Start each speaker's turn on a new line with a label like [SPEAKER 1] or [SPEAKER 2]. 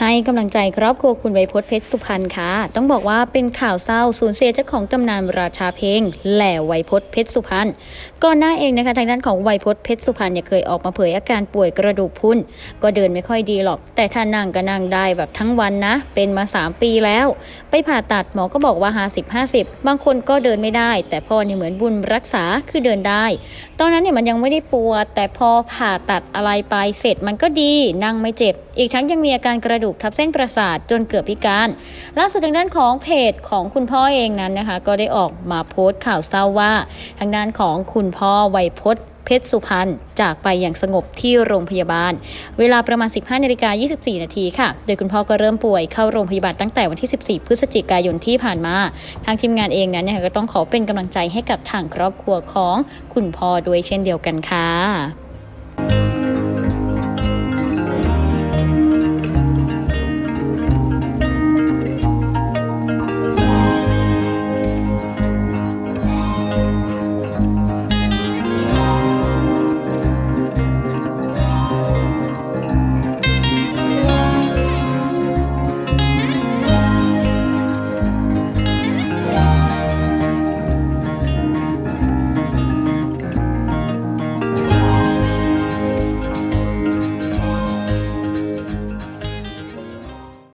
[SPEAKER 1] ให้กำลังใจครอบครัวคุณไวยพจน์เพชรสุพรรณค่ะ ต้องบอกว่าเป็นข่าวเศร้าสูญเสียเจ้าของตำนานราชาเพลงแหล่ไวยพจน์เพชรสุพรรณก่อนหน้าเองนะคะทางด้านของไวยพจน์เพชรสุพรรณเนี่ยเคยออกมาเผยอาการป่วยกระดูกพรุนก็เดินไม่ค่อยดีหรอก แต่ถ้านั่งก็นั่งได้แบบทั้งวันนะ เป็นมา 3 ปีแล้ว ไปผ่าตัดหมอก็บอกว่า 50 50 บางคนก็เดินไม่ได้ แต่พ่อเนี่ยเหมือนบุญรักษาคือเดินได้ ตอนนั้นเนี่ยมันยังไม่ได้ปวดแต่พอผ่าตัดอะไรไปเสร็จมันก็ดีนั่งไม่เจ็บ อีกทั้งยังมีอาการกระดูกทับเส้นประสาทจนเกือบพิการ ล่าสุดทางด้านของเพจของคุณพ่อเองนั้นนะคะ ก็ได้ออกมาโพสต์ข่าวเศร้าว่า ทางด้านของคุณพ่อไวยพจน์เพชรสุพรรณจากไปอย่างสงบที่โรงพยาบาล เวลาประมาณ 15นาฬิกา24 นาทีค่ะ โดยคุณพ่อก็เริ่มป่วยเข้าโรงพยาบาลตั้งแต่วันที่ 14 พฤศจิกายนที่ผ่านมา ทางทีมงานเองนั้นเนี่ยก็ต้องขอเป็นกำลังใจให้กับทางครอบครัวของคุณพ่อด้วยเช่นเดียวกันค่ะ